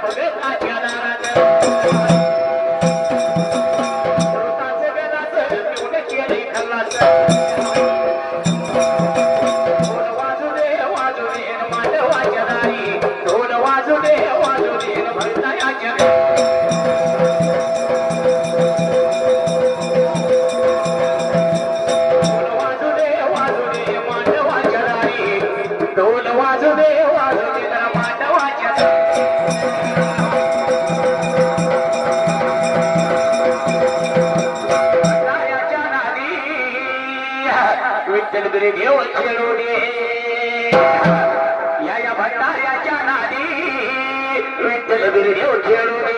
Победа! ಬಿರುಗಿ ಉಜ್ಜರುವೆ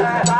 来来。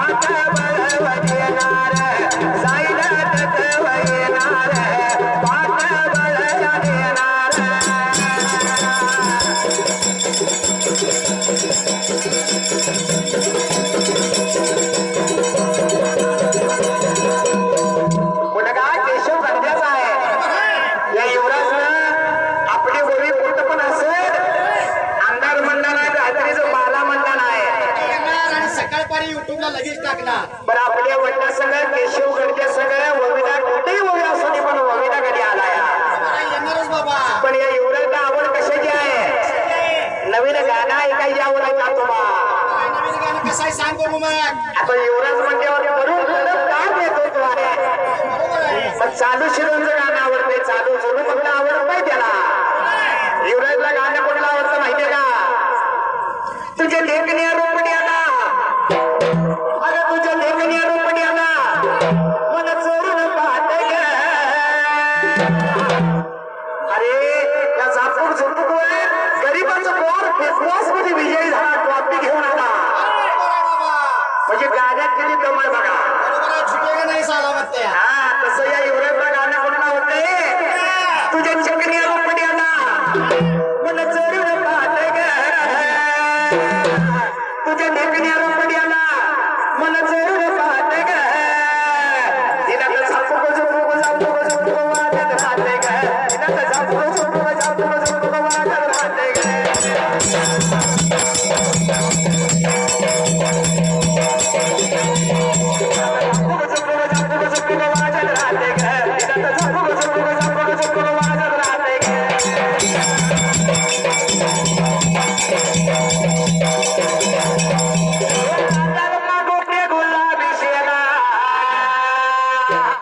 पण आपल्या वडिला सगळ्या केशव सगळ्या वविदा कुठेही वविदा असं पण कधी आला येणारच बाबा. पण या युवराला आवड कशाची आहे? नवीन गाणं ऐकायची आवड आहे का तुम्हाला नवीन गाणं कसं आहे सांग आता युवराज म्हणल्यावर काय देतो तुम्हाला. पण चालू शिरोंचं गाणं तुझ्या नेकण्याला